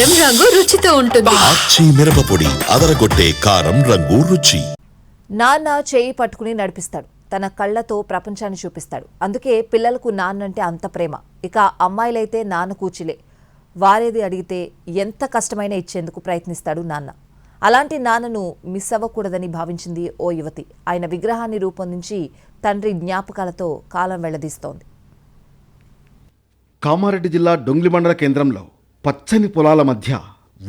కారం రంగు రుచితో ఉంటుంది. మిరపపొడి అదరగొట్టే కారం రంగు రుచి. నాన్న చేయి పట్టుకుని నడిపిస్తాడు. తన కళ్ళతో ప్రపంచాన్ని చూపిస్తాడు. అందుకే పిల్లలకు నాన్నంటే అంత ప్రేమ. ఇక అమ్మాయిలైతే నాన్న కూచిలే. వారేది అడిగితే ఎంత కష్టమైనా ఇచ్చేందుకు ప్రయత్నిస్తాడు నాన్న. అలాంటి నాన్నను మిస్ అవ్వకూడదని భావించింది ఓ యువతి. ఆయన విగ్రహాన్ని రూపొందించి తండ్రి జ్ఞాపకాలతో కాలం వెళ్ళదీస్తోంది. కామారెడ్డి జిల్లా డొంగ్లి మండల కేంద్రంలో పచ్చని పొలాల మధ్య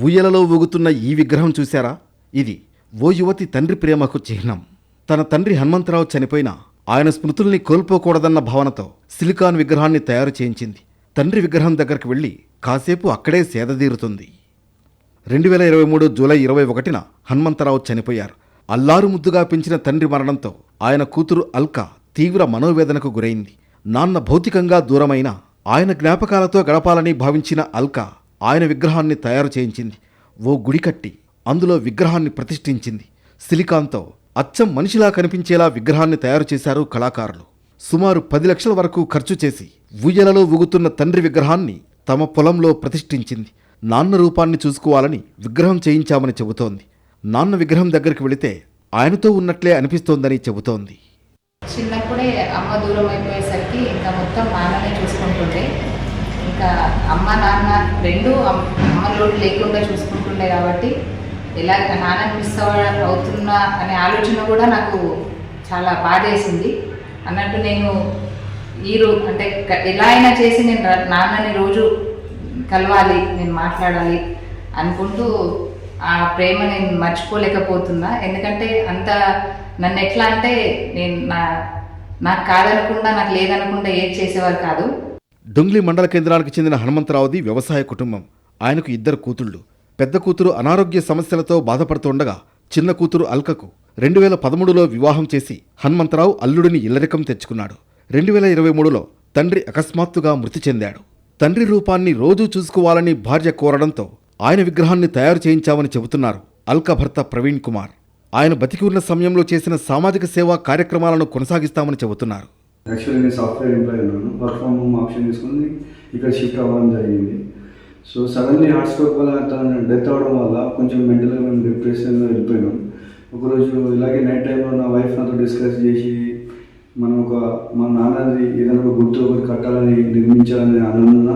ఊయలలో ఊగుతున్న ఈ విగ్రహం చూశారా? ఇది ఓ యువతి తండ్రి ప్రేమకు చిహ్నం. తన తండ్రి హనుమంతరావు చనిపోయినా ఆయన స్మృతుల్ని కోల్పోకూడదన్న భావనతో సిలికాన్ విగ్రహాన్ని తయారు చేయించింది. తండ్రి విగ్రహం దగ్గరికి వెళ్ళి కాసేపు అక్కడే సేదదీరుతుంది రెండు వేల ఇరవై మూడు జూలై ఇరవై ఒకటిన హనుమంతరావు చనిపోయారు. అల్లారు ముద్దుగా పెంచిన తండ్రి మరణంతో ఆయన కూతురు అల్కా తీవ్ర మనోవేదనకు గురైంది. నాన్న భౌతికంగా దూరమైన ఆయన జ్ఞాపకాలతో గడపాలని భావించిన అల్కా ఆయన విగ్రహాన్ని తయారు చేయించింది. ఓ గుడి కట్టి అందులో విగ్రహాన్ని ప్రతిష్ఠించింది. సిలికాన్తో అచ్చం మనిషిలా కనిపించేలా విగ్రహాన్ని తయారు చేశారు కళాకారులు. సుమారు పది లక్షల వరకు ఖర్చు చేసి ఊయలలో ఊగుతున్న తండ్రి విగ్రహాన్ని తమ పొలంలో ప్రతిష్ఠించింది. నాన్న రూపాన్ని చూసుకోవాలని విగ్రహం చేయించామని చెబుతోంది. నాన్న విగ్రహం దగ్గరికి వెళితే ఆయనతో ఉన్నట్లే అనిపిస్తోందని చెబుతోంది. చిన్నప్పుడే అమ్మ దూరం అయిపోయేసరికి ఇంకా మొత్తం నాన్ననే చూసుకుంటుండే ఇంకా అమ్మ నాన్న రెండు అమ్- అమ్మ లోటు లేకుండా చూసుకుంటుండే కాబట్టి ఎలా నాన్న మిస్ అవుతున్నా అనే ఆలోచన కూడా నాకు చాలా బాధేసింది. అన్నట్టు నేను ఈ అంటే ఎలా అయినా చేసి నేను నాన్నని రోజు కలవాలి నేను మాట్లాడాలి అనుకుంటూ ఆ ప్రేమ నేను మర్చిపోలేకపోతున్నా. ఎందుకంటే అంత నన్ను ఎట్లా అంటే నేను నా నాకు కాదనకుండా నాకు లేదనకుండా ఏది చేసేవారు కాదు. డొంగ్లి మండల కేంద్రానికి చెందిన హనుమంతరావుది వ్యవసాయ కుటుంబం. ఆయనకు ఇద్దరు కూతుళ్ళు. పెద్ద కూతురు అనారోగ్య సమస్యలతో బాధపడుతుండగా చిన్న కూతురు అల్కకు రెండు వేల పదమూడులో వివాహం చేసి హనుమంతరావు అల్లుడిని ఇల్లరికం తెచ్చుకున్నాడు. రెండు వేల ఇరవై మూడులో తండ్రి అకస్మాత్తుగా మృతి చెందాడు. తండ్రి రూపాన్ని రోజూ చూసుకోవాలని భార్య కోరడంతో ఆయన విగ్రహాన్ని తయారు చేయించామని చెబుతున్నారు అల్క భర్త ప్రవీణ్ కుమార్. ఆయన బతికి ఉన్న సమయంలో చేసిన సామాజిక సేవా కార్యక్రమాలను కొనసాగిస్తామని చెబుతున్నారు. యాక్చువల్లీ నేను సాఫ్ట్వేర్ ఎంప్లాయీ ఉన్నాను. వర్క్ ఫ్రమ్ హోమ్ ఆప్షన్ తీసుకుని ఇక్కడ షిఫ్ట్ అవ్వడం జరిగింది. సో సడన్లీ హార్ట్ స్ట్రోక్ వల్ల తను డెత్ అవ్వడం వల్ల కొంచెం మెంటల్గా మేము డిప్రెషన్లో వెళ్ళిపోయినాం. ఒకరోజు ఇలాగే నైట్ టైంలో నా వైఫ్ నాతో డిస్కస్ చేసి మనం ఒక మా నాన్నది ఏదైనా ఒక గుర్తు ఒకటి కట్టాలని నిర్మించాలని అనుకున్నా.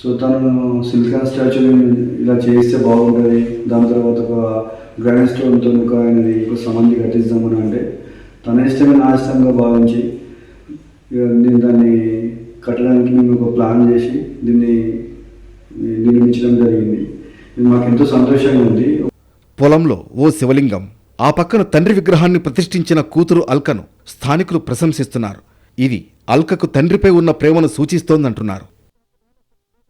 సో తను సిలికాన్ స్టాచ్యూని ఇలా చేస్తే బాగుంటుంది. దాని తర్వాత ఒక గ్రాండ్ స్టోన్తో ఒక ఆయనది ఒక సమాధి కట్టిద్దామని అంటే తన ఇష్టమే నా ఇష్టంగా భావించి నేను దాన్ని కట్టడానికి మేము ఒక ప్లాన్ చేసి దీన్ని నిర్మించడం జరిగింది. మాకు ఎంతో సంతోషంగా ఉంది. పొలంలో ఓ శివలింగం ఆ పక్కన తండ్రి విగ్రహాన్ని ప్రతిష్ఠించిన కూతురు అల్కను స్థానికులు ప్రశంసిస్తున్నారు. ఇది అల్కకు తండ్రిపై ఉన్న ప్రేమను సూచిస్తోందంటున్నారు.